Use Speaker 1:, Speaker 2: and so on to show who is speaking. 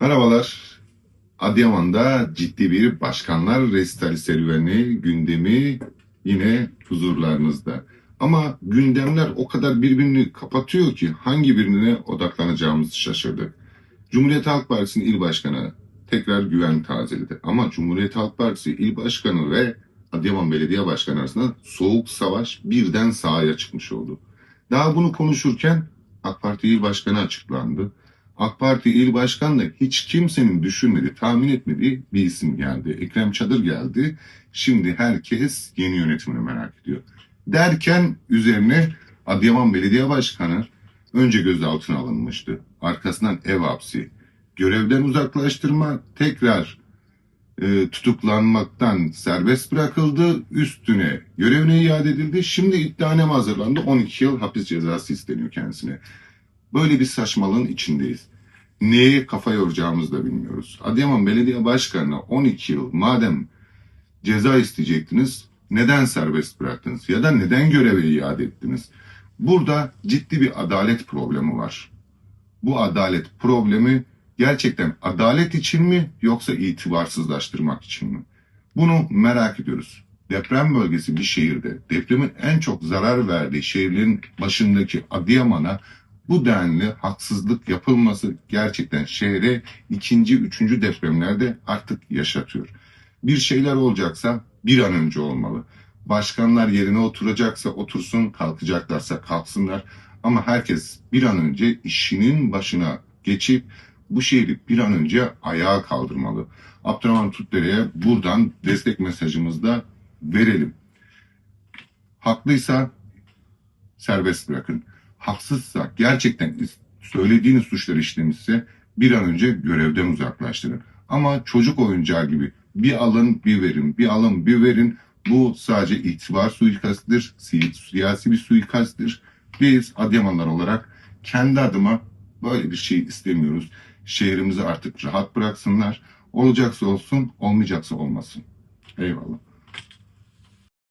Speaker 1: Merhabalar. Adıyaman'da ciddi bir başkanlar resitali serüveni, gündemi yine huzurlarınızda. Ama gündemler o kadar birbirini kapatıyor ki hangi birine odaklanacağımızı şaşırdık. Cumhuriyet Halk Partisi'nin il başkanı tekrar güven tazeledi. Ama Cumhuriyet Halk Partisi il başkanı ve Adıyaman Belediye Başkanı arasında soğuk savaş birden sahaya çıkmış oldu. Daha bunu konuşurken AK Parti il başkanı açıklandı. AK Parti il başkanı da hiç kimsenin düşünmediği, tahmin etmediği bir isim geldi. Ekrem Çadır geldi. Şimdi herkes yeni yönetimini merak ediyor. Derken üzerine Adıyaman Belediye Başkanı önce gözaltına alınmıştı. Arkasından ev hapsi, görevden uzaklaştırma, tekrar e, tutuklanmaktan serbest bırakıldı. Üstüne görevine iade edildi. Şimdi iddianame hazırlandı. 12 yıl hapis cezası isteniyor kendisine. Böyle bir saçmalığın içindeyiz. Neye kafa yoracağımızı da bilmiyoruz. Adıyaman Belediye Başkanı'na 12 yıl madem ceza isteyecektiniz neden serbest bıraktınız ya da neden göreve iade ettiniz? Burada ciddi bir adalet problemi var. Bu adalet problemi gerçekten adalet için mi yoksa itibarsızlaştırmak için mi? Bunu merak ediyoruz. Deprem bölgesi bir şehirde depremin en çok zarar verdiği şehirlerin başındaki Adıyaman'a bu denli haksızlık yapılması gerçekten şehre ikinci, üçüncü depremlerde artık yaşatıyor. Bir şeyler olacaksa bir an önce olmalı. Başkanlar yerine oturacaksa otursun, kalkacaklarsa kalksınlar. Ama herkes bir an önce işinin başına geçip bu şehri bir an önce ayağa kaldırmalı. Abdurrahman Tutdere'ye buradan destek mesajımızı da verelim. Haklıysa serbest bırakın. Haksızsa gerçekten söylediğiniz suçlar işlemişse bir an önce görevden uzaklaştırın. Ama çocuk oyuncağı gibi bir alın bir verin, bir alın bir verin. Bu sadece itibar suikastıdır, si- siyasi bir suikasttir. Biz Adıyamanlar olarak kendi adıma böyle bir şey istemiyoruz. Şehrimizi artık rahat bıraksınlar. Olacaksa olsun, olmayacaksa olmasın. Eyvallah.